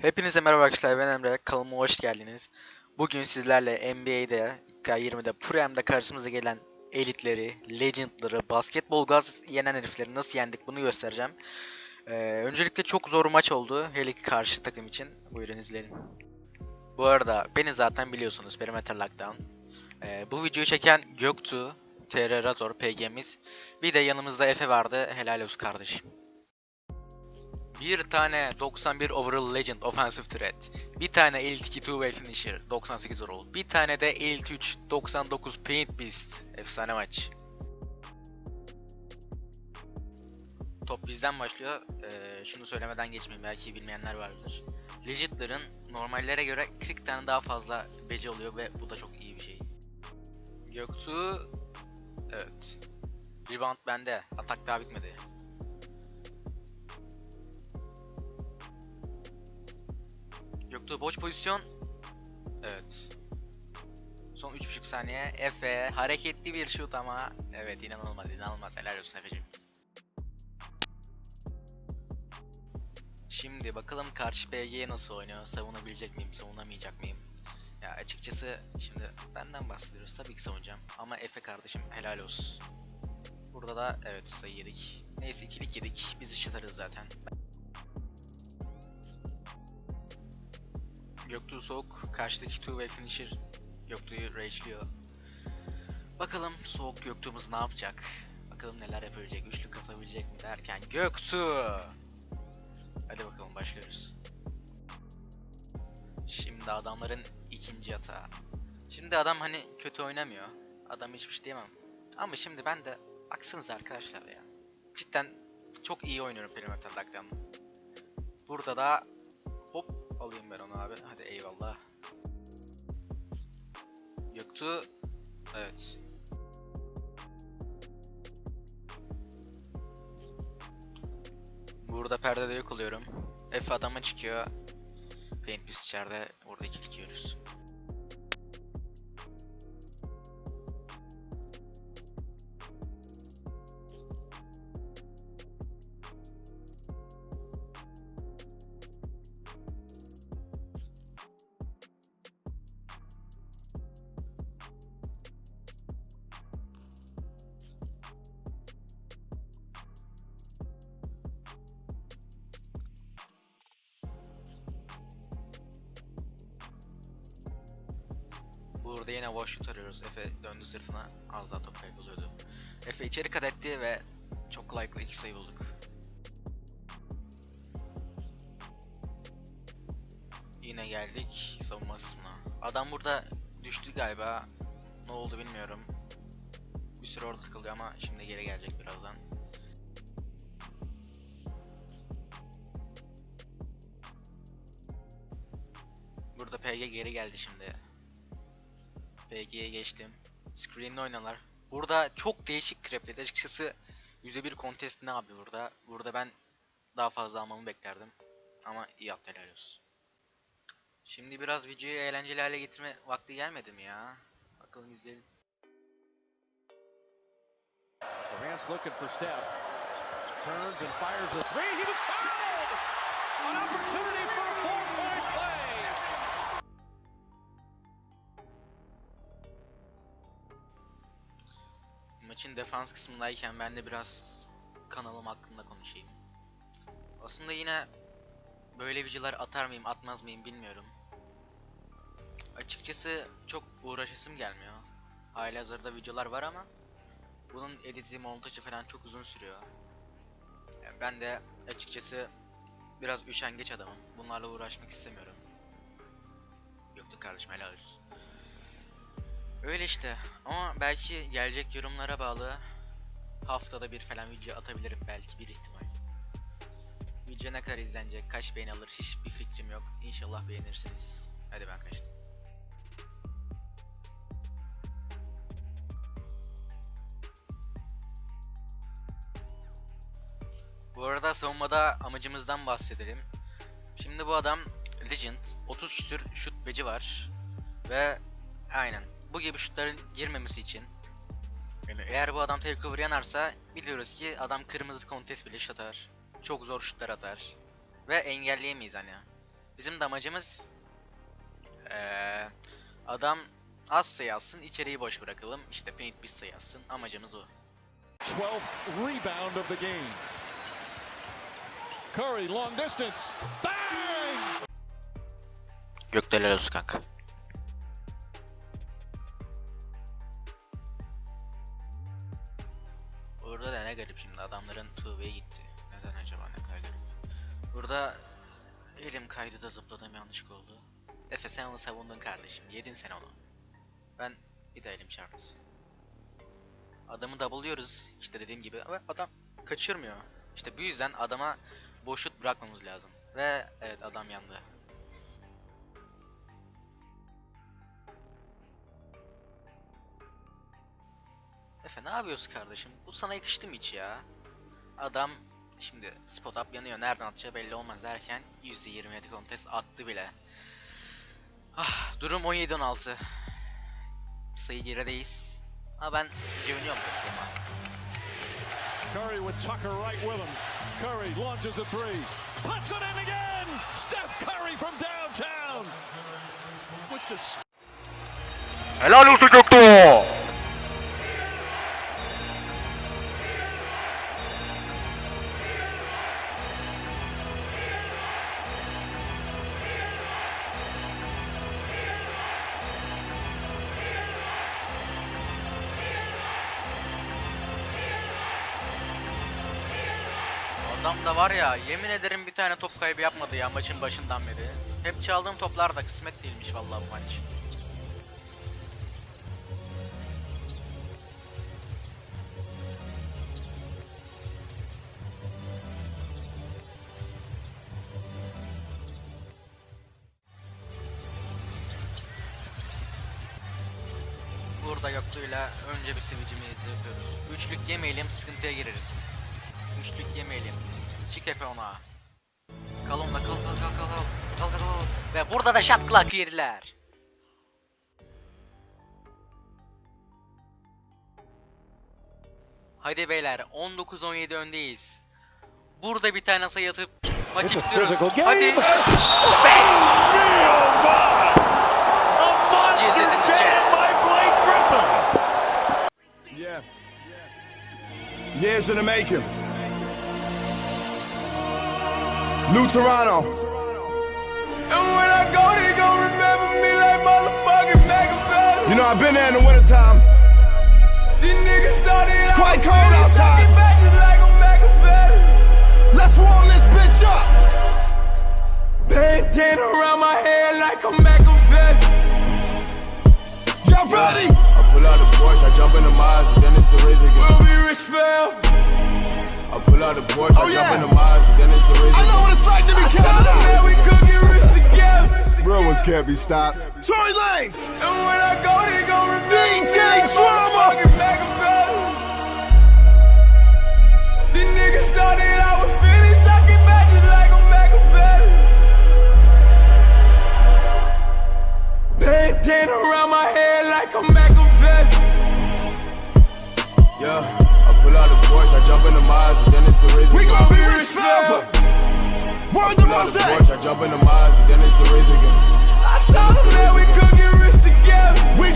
Hepinize merhaba arkadaşlar ben Emre kanalıma hoş geldiniz. Bugün sizlerle NBA'de K20'de Prem'de karşımıza gelen elitleri, legendları, basketbol gaz yenen herifleri nasıl yendik bunu göstereceğim. Ee, öncelikle çok zor maç oldu hele ki karşı takım için. Buyurun izleyelim. Bu arada beni zaten biliyorsunuz Perimeter Lockdown. Ee, bu videoyu çeken Göktuğ, TR Razor, PG'miz. Bir de yanımızda Efe vardı. Helal olsun kardeşim. Bir tane 91 overall legend offensive threat. Bir tane Elite 2 two-way finisher 98 overall. Bir tane de Elite 3 99 paint beast. Efsane maç. Top bizden başlıyor. Ee, şunu söylemeden geçmeyeyim belki bilmeyenler vardır. Legit'lerin normallere göre 40 tane daha fazla bece oluyor ve bu da çok iyi bir şey. Göktuğ... Evet. Rebound bende. Atak daha bitmedi. Göktuğ boş pozisyon. Evet. Son 3.5 saniye. Efe hareketli bir şut ama evet inanılmaz inanılmaz helal olsun Efe'cim. Şimdi bakalım karşı PG nasıl oynuyor? Savunabilecek miyim? Savunamayacak mıyım? Ya açıkçası şimdi benden bahsediyoruz. Tabii ki savunacağım. Ama Efe kardeşim helal olsun. Burada da evet sayı yedik. Neyse ikilik yedik. Biz ışıtarız zaten. Göktuğ soğuk, karşıdaki two-way finisher Göktuğ'u rage'liyor. Bakalım soğuk Göktuğ'umuz ne yapacak? Bakalım neler yapabilecek, üçlük atabilecek mi derken Göktuğ! Hadi bakalım başlıyoruz. Şimdi adamların ikinci yatağı. Şimdi adam hani kötü oynamıyor. Adam hiçbir şey diyemem. Ama şimdi ben de baksanıza arkadaşlar ya. Cidden çok iyi oynuyorum Perimeter Lockdown. Burada da hop alayım ben onu abi. Hadi eyvallah. Göktuğ evet. Burada perdede yok oluyorum. F adama çıkıyor. Paint biz içeride orada kilitliyoruz. Burada yine wash shoot arıyoruz. Efe döndü sırtına. Az daha top kayboluyordu. Efe içeri kat etti ve çok kolaylıkla iki sayı bulduk. Yine geldik savunma kısmına. Adam burada düştü galiba. Ne oldu bilmiyorum. Bir süre orada takılıyor ama şimdi geri gelecek birazdan. Burada PG geri geldi şimdi. PG'ye geçtim. Screen'le oynalar. Burada çok değişik crepledi. Açıkçası %1 contest ne abi burada? Burada ben daha fazla almamı beklerdim. Ama iyi yaptı helal olsun. Şimdi biraz videoyu eğlenceli hale getirme vakti gelmedi mi ya? Bakalım izleyelim. Durant's looking for Steph. Turns and fires a three. He was fouled! An opportunity for a four-point play. Maçın defans kısmındayken ben de biraz kanalım hakkında konuşayım. Aslında yine böyle videolar atar mıyım atmaz mıyım bilmiyorum. Açıkçası çok uğraşasım gelmiyor. Hali hazırda videolar var ama bunun editi montajı falan çok uzun sürüyor. Yani ben de açıkçası biraz üşengeç adamım. Bunlarla uğraşmak istemiyorum. Yoktu kardeşim helal olsun. Öyle işte. Ama belki gelecek yorumlara bağlı haftada bir falan video atabilirim belki bir ihtimal. Video ne kadar izlenecek, kaç beğeni alır hiçbir fikrim yok. İnşallah beğenirsiniz. Hadi ben kaçtım. Bu arada savunmada amacımızdan bahsedelim. Şimdi bu adam Legend, 30 küsür şut beci var. Ve aynen bu gibi şutların girmemesi için yani eğer bu adam takeover yanarsa biliyoruz ki adam kırmızı kontes bile şut atar. Çok zor şutlar atar. Ve engelleyemeyiz hani. Bizim de amacımız eee, adam az sayı alsın, içeriği boş bırakalım. İşte paint bir sayı alsın. Amacımız o. 12th rebound of the game. Curry, long distance. Bang! Gökdeler olsun kanka. Efe sen onu savundun kardeşim. Yedin sen onu. Ben bir de elim çarptı. Adamı double'lıyoruz işte dediğim gibi ama adam kaçırmıyor. İşte bu yüzden adama boş şut bırakmamız lazım. Ve evet adam yandı. Efe ne yapıyorsun kardeşim? Bu sana yakıştı mı hiç ya? Adam şimdi spot up yanıyor. Nereden atacağı belli olmaz derken %27 kontes attı bile. Ah, durum 17-16. Sayı gerideyiz. Ama ben güveniyorum. Curry with Tucker right with him. Curry launches a three. Puts it in again! Steph Curry from downtown! With the Helal olsun Göktuğ! Adam da var ya yemin ederim bir tane top kaybı yapmadı ya maçın başından beri. Hep çaldığım toplar da kısmet değilmiş vallahi bu maç. Burada Göktuğ'yla önce bir switch'imizi yapıyoruz. Üçlük yemeyelim sıkıntıya gireriz. Üçlük yemeyelim. Çık Efe ona. Kal onda kal kal kal kal kal. Kal kal kal. Ve burada da shot clock yerler. Hadi beyler 19-17 öndeyiz. Burada bir tane sayı atıp maçı bitiriyoruz. Hadi. Years in the making. New Toronto. And when I go, they gon' remember me like motherfucking Machiavelli. You know, I've been there in the wintertime. These niggas started It's quite cold outside. I get back just like. Let's warm this bitch up. Bandana around my head like a Machiavelli. Y'all ready? I pull out the Porsche, I jump in the Mazda, then it's the Ridge again. We'll be rich forever. I pull out the Porsche, Oh, I yeah. jump in the Mazda, then it's the Ridge I know again. what it's like to be Tell counted out. we could get rich together. Real ones can't be stopped. Tory Lanez. And when I go, they gon' remember me DJ Drama. These niggas started out with Phillies, I get back just like a Machiavelli. Bandana around my head like a Machiavelli. Jump in the then it's the We gon' be rich forever. Word to Pull out the Rose. I jump in the Mazda, then it's the Ridge again. I told them that we could get rich together. We